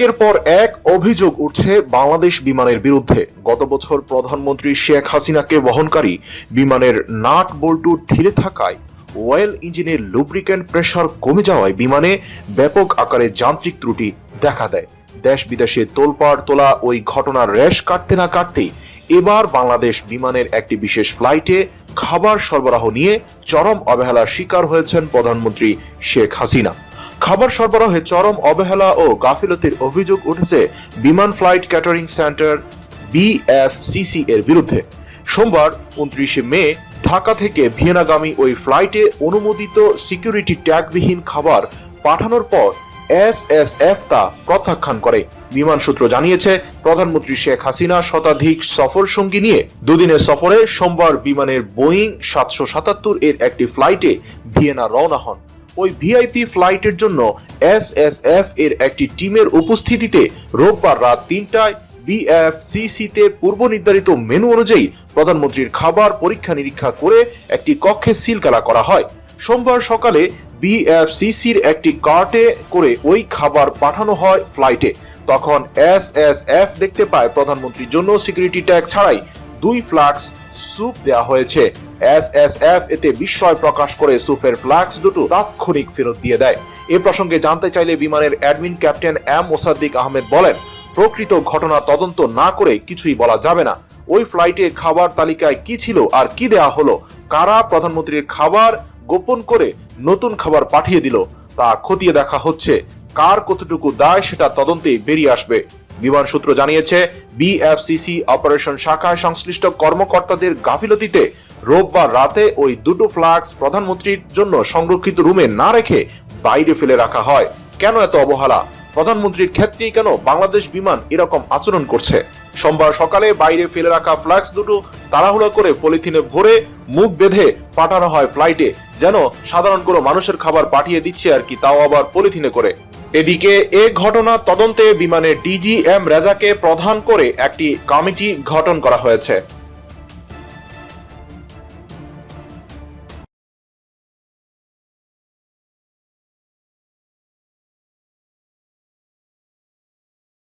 একের পর এক অভিযোগ উঠছে বাংলাদেশ বিমানের বিরুদ্ধে। গত বছর প্রধানমন্ত্রী শেখ হাসিনাকে বহনকারী বিমানের নাট বল্টু ঢিলে থাকায় ওয়েল ইঞ্জিনের লুব্রিক্যান্ট প্রেশার কমে যাওয়ায় বিমানে ব্যাপক আকারে যান্ত্রিক ত্রুটি দেখা দেয়। দেশ বিদেশে তোলপাড় তোলা ওই ঘটনার রেশ কাটতে না কাটতেই এবার বাংলাদেশ বিমানের একটি বিশেষ ফ্লাইটে খাবার সরবরাহ নিয়ে চরম অবহেলার শিকার হয়েছেন প্রধানমন্ত্রী শেখ হাসিনা। খাবার সরবরাহে চরম অবহেলা ও গাফিলতির অভিযোগ উঠেছে বিমান ফ্লাইট ক্যাটারিং সেন্টার বিএফসিসি এর বিরুদ্ধে। সোমবার উনত্রিশে মে ঢাকা থেকে ভিয়েনাগামী ওই ফ্লাইটে অনুমোদিত সিকিউরিটি ট্যাগবিহীন খাবার পাঠানোর পর এসএসএফ তা প্রত্যাখ্যান করে। বিমান সূত্র জানিয়েছে, প্রধানমন্ত্রী শেখ হাসিনা শতাধিক সফর সঙ্গী নিয়ে দুদিনের সফরে সোমবার বিমানের বোয়িং সাতশো সাতাত্তর এর একটি ফ্লাইটে ভিয়েনা রওনা হন। ওই ভিআইপি ফ্লাইটের জন্য এস এস এফ এর একটি টিমের উপস্থিতিতে রোববার রাত তিনটায় বিএফসিসিতে পূর্ব নির্ধারিত মেনু অনুযায়ী প্রধানমন্ত্রীর খাবার পরীক্ষা নিরীক্ষা করে একটি কক্ষে সিলগালা করা হয়। সোমবার সকালে বিএফসিসির একটি কার্টে করে ওই খাবার পাঠানো হয় ফ্লাইটে তখন এস এস এফ দেখতে পায় প্রধানমন্ত্রীর জন্য সিকিউরিটি ট্যাগ ছাড়াই দুই ফ্লাক্স স্যুপ দেওয়া হয়েছে। এসএসএফ এতে বিস্ময় প্রকাশ করে সুপের ফ্লাক্স দুটো তাৎক্ষণিক ফেরত দিয়ে দেয়। এ প্রসঙ্গে জানতে চাইলে বিমানের অ্যাডমিন ক্যাপ্টেন এম মোসাদ্দিক আহমেদ বলেন, প্রকৃত ঘটনা তদন্ত না করে কিছুই বলা যাবে না। ওই ফ্লাইটে খাবার তালিকায় কি ছিল আর কি দেয়া হলো? কারা প্রধানমন্ত্রীর খাবার গোপন করে নতুন খাবার পাঠিয়ে দিল? তা খতিয়ে দেখা হচ্ছে। কার কতটুকু দায় সেটা তদন্তে বেরিয়ে আসবে। বিমান সূত্র জানিয়েছে বিএফসিসি অপারেশন শাখায় সংশ্লিষ্ট কর্মকর্তাদের গাফিলতিতে রোববার রাতে ওই দুটো ফ্লাক্স প্রধানমন্ত্রীর জন্য সংরক্ষিত রুমে না রেখে বাইরে ফেলে রাখা হয়। কেন এত অবহেলা? প্রধানমন্ত্রীর ক্ষেত্রেই কেন বাংলাদেশ বিমান এরকম আচরণ করছে? সোমবার সকালে বাইরে ফেলে রাখা ফ্লাক্স দুটো তাড়াহুড়ো করে পলিথিনে ভরে মুখ বেঁধে পাঠানো হয় ফ্লাইটে, যেন সাধারণ কোনো মানুষের খাবার পাঠিয়ে দিচ্ছে আর কি, তাও আবার পলিথিনে করে। এদিকে এ ঘটনা তদন্তে বিমানে ডিজিএম রেজাকে প্রধান করে একটি কমিটি গঠন করা হয়েছে।